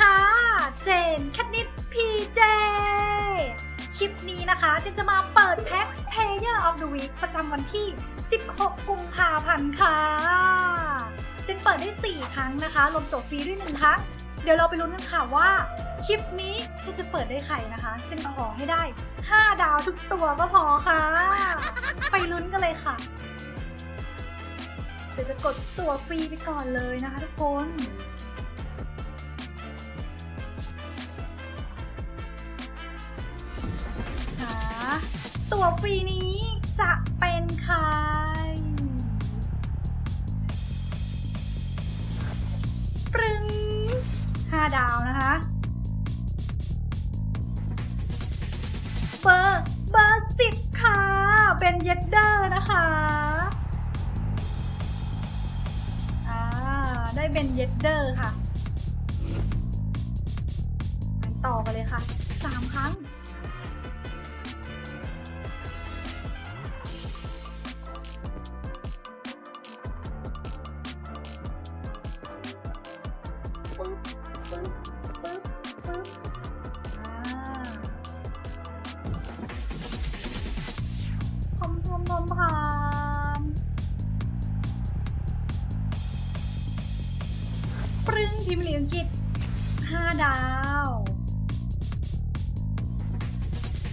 ค่ะ เจนแคทนิดพีเจ คลิปนี้นะคะเจนจะมาเปิดแพ็ค Player of the Week ประจำวันที่ 16 กุมภาพันธ์ค่ะ เจนเปิดได้ 4 ครั้งนะคะรวมตัวฟรีด้วยหนึ่งครั้ง เดี๋ยวเราไปลุ้นกันค่ะว่าคลิปนี้เจนจะเปิดได้ใครนะคะ เจนขอให้ได้ 5 ดาวทุกตัวก็พอค่ะ ไปลุ้นกันเลยค่ะ เดี๋ยวจะกดตัวฟรีไปก่อนเลยนะคะทุกคน ตัวฟรีนี้จะเป็นใคร ปรึงห้าดาวนะคะเบอร์เบอร์สิบค่ะ เป็นเยดเดอร์นะคะอ่าได้เป็นเยดเดอร์ค่ะ ต่อกันเลยค่ะ พิมพ์เหลียงกิจห้าดาว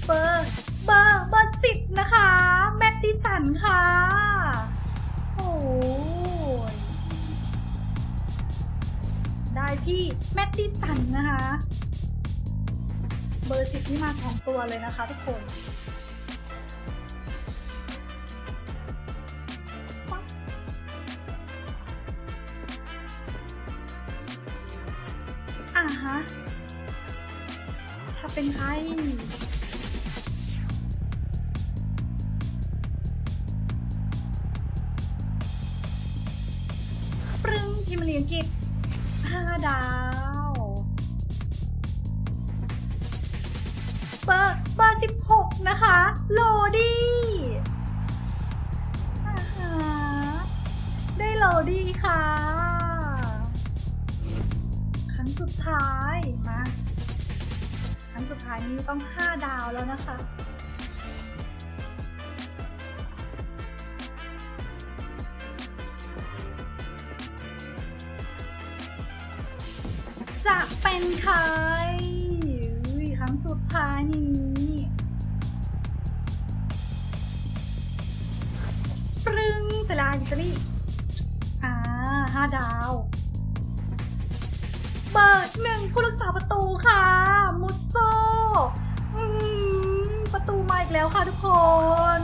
เบอร์เบอร์เบอร์สิบนะคะ แมตติสันค่ะ โอ้ยได้พี่แมตติสันนะคะ เบอร์สิบที่มาสองตัวเลยนะคะทุกคน ฮะถ้าเป็นใครปรึงพิมพ์เลียงกิจห้าดาวเบอร์เบอร์สิบหกนะคะ โลดี้ได้โลดี้ค่ะ สุดท้ายมาครั้งสุดท้ายนี้ต้องห้าดาวแล้วนะคะจะเป็นใครครั้งสุดท้ายนี้ปรึงเสร็จแล้วอิตาลีอ่าห้าดาว เบอร์หนึ่งผู้รักษาประตูค่ะ มุสโซประตูมาอีกแล้วค่ะทุกคน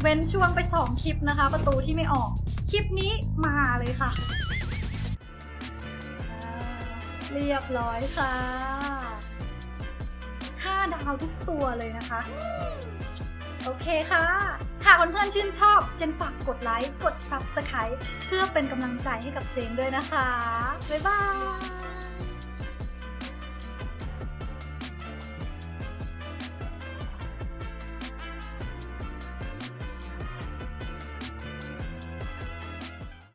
เว้นช่วงไปสองคลิปนะคะ ประตูที่ไม่ออก คลิปนี้มาเลยค่ะ เรียบร้อยค่ะ5ดาวทุกตัวเลยนะคะ โอเคค่ะ หากเพื่อนๆชื่นชอบ เจนฝากกดไลค์ กด Subscribe เพื่อเป็นกำลังใจให้กับเจนด้วยนะคะ บ๊ายบาย